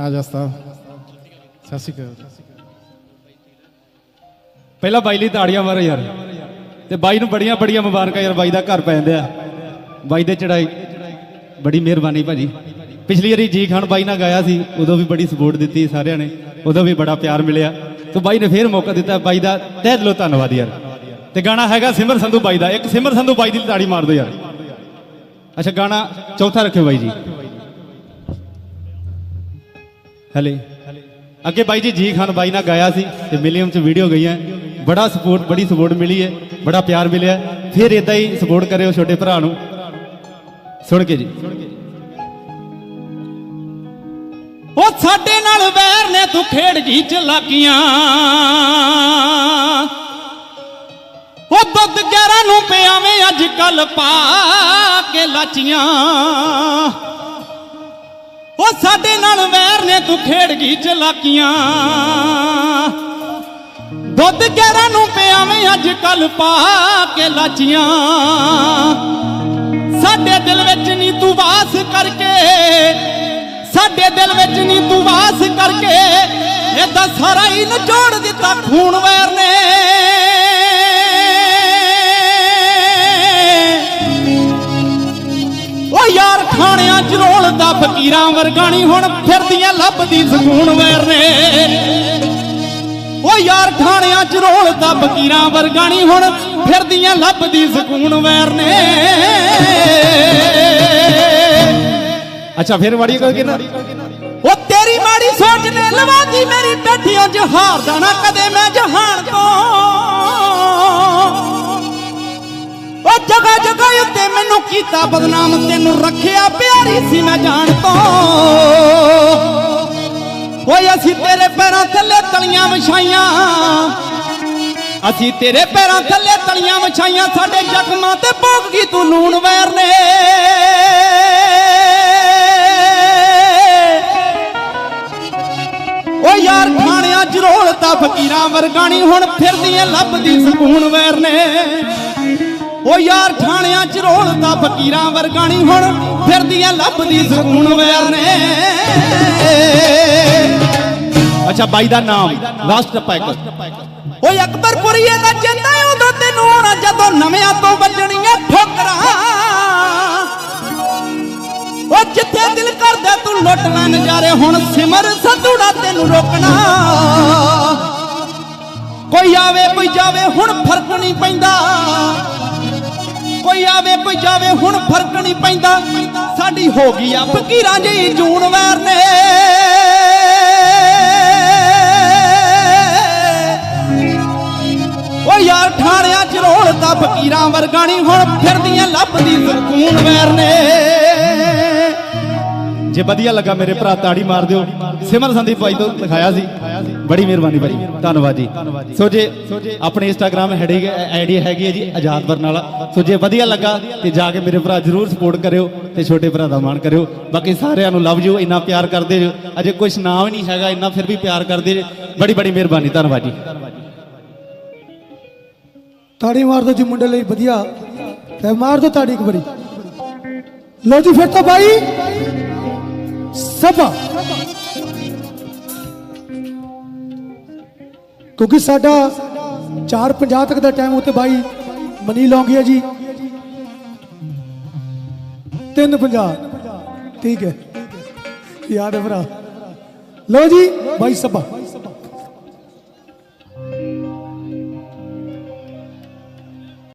ਆ ਜਸਤਾ ਸਤਿ ਸ਼੍ਰੀ ਅਕਾਲ ਪਹਿਲਾਂ ਬਾਈ ਲਈ ਤਾੜੀਆਂ ਮਾਰੋ ਯਾਰ। ਤੇ ਬਾਈ ਨੂੰ ਬੜੀਆਂ ਬੜੀਆਂ ਮੁਬਾਰਕਾਂ ਯਾਰ, ਬਾਈ ਦਾ ਘਰ ਪੈ ਜਾਂਦੇ ਆ। ਬਾਈ ਦੇ ਚੜਾਈ ਬੜੀ ਮਿਹਰਬਾਨੀ ਭਾਜੀ। ਪਿਛਲੀ ਵਾਰੀ ਜੀ ਖਾਨ ਬਾਈ ਨਾਲ ਗਾਇਆ ਸੀ, ਉਦੋਂ ਵੀ ਬੜੀ ਸਪੋਰਟ ਦਿੱਤੀ ਸਾਰਿਆਂ ਨੇ। ਉਦੋਂ ਵੀ ਬੜਾ ਪਿਆਰ ਮਿਲਿਆ। ਤੇ ਬਾਈ ਨੇ ਫੇਰ ਮੌਕਾ ਦਿੱਤਾ। ਬਾਈ ਦਾ ਤਹਿ ਦਿਲੋਂ ਧੰਨਵਾਦ ਯਾਰ। ਤੇ ਗਾਣਾ ਹੈਗਾ ਸਿਮਰ ਸੰਧੂ ਬਾਈ ਦਾ। ਇੱਕ ਸਿਮਰ ਸੰਧੂ ਬਾਈ ਦੀ ਤਾੜੀ ਮਾਰ ਦਿਓ ਯਾਰ। ਅੱਛਾ, ਗਾਣਾ ਚੌਥਾ ਰੱਖਿਓ ਬਾਈ ਜੀ। ਹਲੇ। ਅੱਗੇ ਬਾਈ ਜੀ ਜੀ ਖਾਨ ਬਾਈ ਨਾਲ ਗਾਇਆ ਸੀ ਤੇ ਮਿਲੀਅਮ ਚ ਵੀਡੀਓ ਗਈਆਂ। ਬੜਾ ਸਪੋਰਟ ਬੜੀ ਸਪੋਰਟ ਮਿਲੀ ਹੈ, ਬੜਾ ਪਿਆਰ ਮਿਲਿਆ। ਫਿਰ ਇਦਾਂ ਹੀ ਸਪੋਰਟ ਕਰਿਓ ਛੋਟੇ ਭਰਾ ਨੂੰ। ਸੁਣ ਕੇ ਜੀ। ਉਹ ਸਾਡੇ ਨਾਲ ਵੈਰ ਨੇ ਤੂੰ ਖੇਡ ਗਈ ਚਲਾਕੀਆਂ ਉਹ ਦੁੱਧ ਗਿਆਰਾਂ ਨੂੰ ਪਿਆਵੇਂ ਅੱਜ ਕੱਲ ਪਾ ਕੇ ਲਾਚੀਆਂ। ਉਹ ਸਾਡੇ ਨਾਲ ਵੈਰ ਨੇ ਤੂੰ ਖੇਡ ਗਈ ਚਲਾਕੀਆਂ। ਦੁੱਧ ਗਿਆਰਾਂ ਨੂੰ ਪਿਆਵੇਂ ਅੱਜ ਕੱਲ ਪਾ ਕੇ ਲਾਚੀਆਂ। ਸਾਡੇ ਦਿਲ ਵਿੱਚ ਨਹੀਂ ਤੂੰ ਵਾਸ ਕਰਕੇ, ਸਾਡੇ ਦਿਲ ਵਿੱਚ ਨਹੀਂ ਤੂੰ ਵਾਸ ਕਰਕੇ ਏਦਾਂ ਸਾਰਾ ਹੀ ਨਚੋੜ ਦਿੱਤਾ ਖੂਨ ਵੈਰ ਨੇ। ਖਾਣਿਆਂ ਚ ਫਕੀਰਾਂ ਵਰਗਾਣੀ ਹੁਣ ਫਿਰਦੀਆਂ ਲੱਭਦੀ ਸਕੂਨ ਵੈਰ ਨੇ। ਓ ਯਾਰ ਥਾਣਿਆਂ ਚ ਰੋਲਦਾ ਫਕੀਰਾਂ ਵਰਗਾਣੀ ਹੁਣ ਫਿਰਦੀਆਂ ਲੱਭਦੀ ਸਕੂਨ ਵੈਰ ਨੇ। ਅੱਛਾ, ਫਿਰ ਵਾੜੀ ਕੋਈ ਕਿਨਾ ਉਹ ਤੇਰੀ ਮਾੜੀ ਸੋਚ ਨੇ ਲਵਾਦੀ ਮੇਰੀ ਪੇਠੀਆਂ 'ਚ ਹਾਰਦਾ ਨਾ ਕਦੇ ਮੈਂ ਜਹਾਨ ਤੋਂ। ਉਹ ਜਗਾ ਜਗਾ ਉੱਤੇ ਮੈਨੂੰ ਕੀਤਾ ਬਦਨਾਮ, ਤੈਨੂੰ ਰੱਖਿਆ ਪਿਆਰੀ ਸੀ ਮੈਂ ਜਾਣ ਤੋਂ। ਓਏ ਅਸੀਂ ਤੇਰੇ ਪੈਰਾਂ ਥੱਲੇ ਤਲੀਆਂ ਵਿਛਾਈਆਂ। ਅਸੀਂ ਤੇਰੇ ਪੈਰਾਂ ਥੱਲੇ ਤਲੀਆਂ ਵਿਛਾਈਆਂ, ਸਾਡੇ ਜ਼ਖਮਾਂ ਤੇ ਭੋਗ ਗਈ ਤੂੰ ਲੂਣ ਵੈਰ ਨੇ। ਓ ਯਾਰ ਖਾਣਿਆਂ ਜਰੋਲ ਤਾਂ ਫਕੀਰਾਂ ਵਰਗਾਣੀ ਹੁਣ ਫਿਰਦੀਆਂ ਲੱਭਦੀ ਸਕੂਨ ਵੈਰ ਨੇ। ਓ ਯਾਰ ਥਾਣਿਆਂ ਚ ਰੋਲਤਾ ਫਕੀਰਾਂ ਵਰਗਾਣੀ ਹੁਣ, ਫਿਰਦੀਆਂ ਲੱਭਦੀ ਸਕੂਨ ਵੈਰ ਨੇ ਅੱਛਾ, ਬਾਈ ਦਾ ਨਾਮ ਲਾਸਟ ਟੱਪਾ ਇੱਕ। ਓਏ ਅਕਬਰਪੁਰੀਏ ਦਾ ਚੰਦਾ ਉਦੋਂ ਤੈਨੂੰ ਆਉਣਾ ਜਦੋਂ ਨਵਿਆਂ ਤੋਂ ਵੱਜਣੀਆਂ ਠੋਕਰਾਂ। ਓ ਜਿੱਥੇ ਦਿਲ ਕਰਦਾ ਤੂੰ ਲੁੱਟ ਲੈ ਨਜ਼ਾਰੇ, ਹੁਣ ਸਿਮਰ ਸੰਧੂੜਾ ਤੈਨੂੰ ਰੋਕਣਾ। ਕੋਈ ਆਵੇ, ਕੋਈ ਜਾਵੇ, ਹੁਣ ਫ਼ਰਕ ਨਹੀਂ ਪੈਂਦਾ। ਕੋਈ ਆਵੇ ਕੋਈ ਜਾਵੇ, ਹੁਣ ਫ਼ਰਕ ਨਹੀਂ ਪੈਂਦਾ। ਸਾਡੀ ਹੋ ਗਈ ਆ ਫਕੀਰਾਂ ਜੀ ਜੂਨ ਵੈਰ ਨੇ। ਓ ਯਾਰ ਠਾਣਿਆਂ ਚ ਰੋਲਦਾ ਫਕੀਰਾਂ ਵਰਗਾ ਨਹੀਂ, ਹੁਣ ਫਿਰਦੀਆਂ ਲੱਭਦੀ ਸਕੂਨ ਵੈਰ ਨੇ। ਜੇ ਵਧੀਆ ਲੱਗਾ ਮੇਰੇ ਭਰਾ, ਤਾੜੀ ਮਾਰ ਦਿਓ। ਸਿਮਰ ਸੰਦੀਪ ਭਾਈ ਤੋਂ ਦਿਖਾਇਆ ਸੀ। ਬੜੀ ਮਿਹਰਬਾਨੀ ਭਾਈ ਧੰਨਵਾਦ ਜੀ। ਸੋ ਜੇ ਆਪਣੇ ਇੰਸਟਾਗ੍ਰam ਹੈਡੀ ਆਈਡੀ ਹੈਗੀ ਹੈ ਜੀ, ਆਜ਼ਾਦ ਬਰਨਾਲਾ ਸੋ ਜੇ ਵਧੀਆ ਲੱਗਾ ਤੇ ਜਾ ਕੇ ਮੇਰੇ ਭਰਾ ਜਰੂਰ ਸਪੋਰਟ ਕਰਿਓ ਤੇ ਛੋਟੇ ਭਰਾ ਦਾ ਮਾਣ ਕਰਿਓ। ਬਾਕੀ ਸਾਰਿਆਂ ਨੂੰ ਲਵ ਯੂ ਇੰਨਾ ਪਿਆਰ ਕਰਦੇ ਜੋ ਅਜੇ ਕੁਝ ਨਾਮ ਹੀ ਨਹੀਂ ਹੈਗਾ, ਇੰਨਾ ਫਿਰ ਵੀ ਪਿਆਰ ਕਰਦੇ ਜੇ ਬੜੀ ਬੜੀ ਮਿਹਰਬਾਨੀ, ਧੰਨਵਾਦ ਜੀ। ਤਾੜੀ ਮਾਰ ਦੋ ਜੀ ਮੁੰਡੇ ਲਈ ਵਧੀਆ। ਤੇ ਮਾਰ ਦੋ ਤਾੜੀ ਇੱਕ ਵਾਰੀ। ਲੋ ਜੀ ਫਿਰ ਤਾਂ ਬਾਈ। ਸਭਾ। ਕਿਉਂਕਿ ਸਾਡਾ 4:50 ਤੱਕ ਦਾ ਟਾਈਮ ਉੱਤੇ ਬਾਈ ਮਨੀ ਲੌਂਗੀਆ ਜੀ। 3:50 ਠੀਕ ਹੈ। ਯਾਦ ਹੈ ਭਰਾ। ਲੋ ਜੀ, ਬਾਈ ਸਭਾ